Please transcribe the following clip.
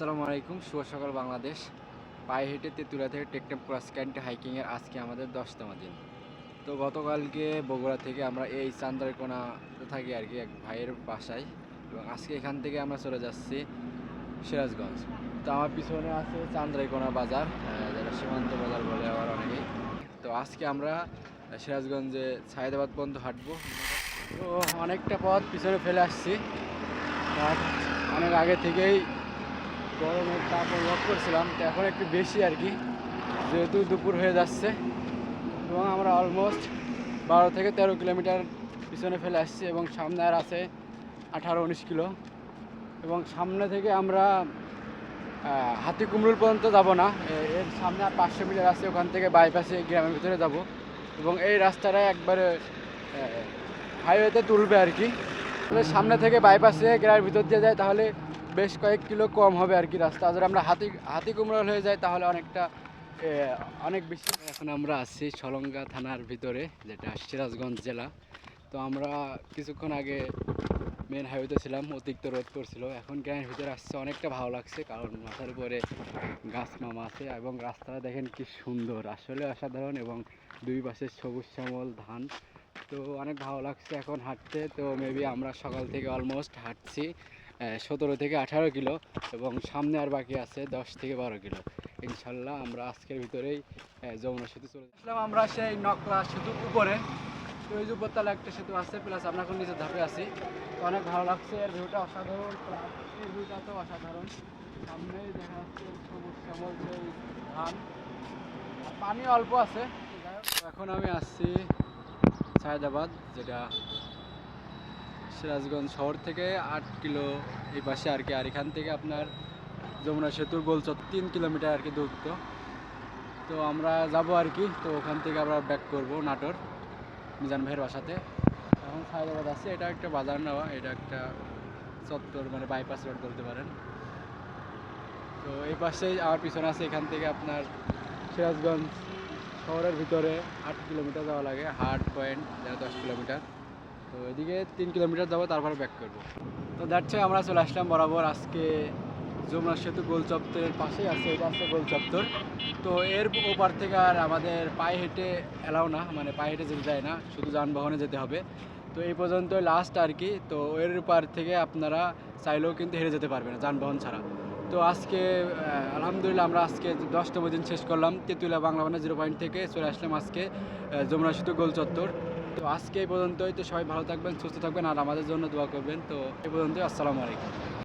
আসসালামু আলাইকুম, শুভ সকাল বাংলাদেশ। পায়ে হেঁটে তেঁতুলা থেকে টেকটেম ক্রস ক্যান্টে হাইকিংয়ের আজকে আমাদের দশতম দিন। তো গতকালকে বগুড়া থেকে আমরা এই চান্দারকোনা থাকি আর কি এক ভাইয়ের বাসায় এবং আজকে এখান থেকে আমরা চলে যাচ্ছি সিরাজগঞ্জ। তো আমার পিছনে আছে চান্দ্রাইকোনা বাজার যেটা সীমান্ত বাজার বলে আবার অনেকেই। তো আজকে আমরা সিরাজগঞ্জে সায়দাবাদ পর্যন্ত হাঁটবো। তো অনেকটা পথ পিছনে ফেলে আসছি। অনেক আগে থেকেই গরমের তাপ অনুভব করছিলাম, তো এখন একটু বেশি আর কি, যেহেতু দুপুর হয়ে যাচ্ছে। এবং আমরা অলমোস্ট বারো থেকে তেরো কিলোমিটার পিছনে ফেলে আসছি এবং সামনে আর আছে আঠারো উনিশ কিলো। এবং সামনে থেকে আমরা হাতি কুমরুল পর্যন্ত যাব না এর সামনে আর পাঁচশো মিটার আছে, ওখান থেকে বাইপাসে গ্রামের ভিতরে যাব। এবং এই রাস্তাটা একবারে হাইওয়েতে তুলবে আর কি। সামনে থেকে বাইপাসে গ্রামের ভিতর দিয়ে যায়, তাহলে বেশ কয়েক কিলো কম হবে আর কি রাস্তা। যদি আমরা হাতি হাতি কুমড়াল হয়ে যাই, তাহলে অনেকটা অনেক বেশি। এখন আমরা আছি সলঙ্গা থানার ভিতরে, যেটা সিরাজগঞ্জ জেলা। তো আমরা কিছুক্ষণ আগে মেন হাইওয়েতে ছিলাম, অতিরিক্ত রোদ পড়ছিল। এখন গ্রামের ভিতরে আসছে, অনেকটা ভালো লাগছে, কারণ মাথার উপরে গাছ মামা আছে। এবং রাস্তাটা দেখেন কি সুন্দর, আসলে অসাধারণ। এবং দুই পাশে সবুজ শ্যামল ধান। তো অনেক ভালো লাগছে এখন হাঁটতে। তো মেবি আমরা সকাল থেকে অলমোস্ট হাঁটছি। সতেরো থেকে আঠারো কিলো এবং সামনে আর বাকি আছে দশ থেকে বারো কিলো। ইনশাল্লাহ আমরা আজকের ভিতরেই যমুনা সেতু চলে আসলাম আমরা সেই নকলা সেতুর উপরে। যে উপরতলা একটা সেতু আছে প্লাস আমরা এখন নিচে ধাপে আছি। অনেক ভালো লাগছে, এর ভিউটা অসাধারণ। এই ভিউটা তো অসাধারণ। সামনেই দেখা যাচ্ছে সবুজ শ্যামল সেই ধান। পানি অল্প আছে। এখন আমি আসছি সায়দাবাদ, যেটা সিরাজগঞ্জ শহর থেকে আট কিলো এই পাশে আর কি, আর এখান থেকে আপনার যমুনা সেতুর গোলচর তিন কিলোমিটার আর কি দূরত্ব। তো আমরা যাব আর কি, তো ওখান থেকে আমরা ব্যাক করব নাটোর, মিজান ভাইয়ের বাসাতে। এখন সায়দাবাদ আছে, এটা একটা বাজার নেওয়া এটা একটা চত্বর মানে বাইপাস রোড বলতে পারেন। তো এই পাশে আমার পিছনে আছে, এখান থেকে আপনার সিরাজগঞ্জ শহরের ভিতরে আট কিলোমিটার যাওয়া লাগে হার্ড পয়েন্ট যেটা দশ কিলোমিটার। তো এদিকে তিন কিলোমিটার যাব, তারপরে ব্যাক করব। তো দ্যাটসে আমরা চলে আসলাম বরাবর। আজকে যমুনা সেতু গোল চত্বরের পাশেই আছে, এটা আছে গোল চত্বর। তো এর ওপার থেকে আর আমাদের পায়ে হেঁটে এলাও না মানে পায়ে হেঁটে যেতে যায় না, শুধু যানবাহনে যেতে হবে। তো এই পর্যন্ত লাস্ট আর কি। তো এর পার থেকে আপনারা চাইলেও কিন্তু হেরে যেতে পারবেন যানবাহন ছাড়া। তো আজকে আলহামদুলিল্লাহ আমরা আজকে দশতম দিন শেষ করলাম। তেঁতুলিয়া বাংলা বানা জিরো পয়েন্ট থেকে চলে আসলাম আজকে যমুনা সেতু গোল চত্বর। তো আজকে এই পর্যন্তই। তো সবাই ভালো থাকবেন, সুস্থ থাকবেন, আর আমাদের জন্য দোয়া করবেন। তো এই পর্যন্তই, আসসালামু আলাইকুম।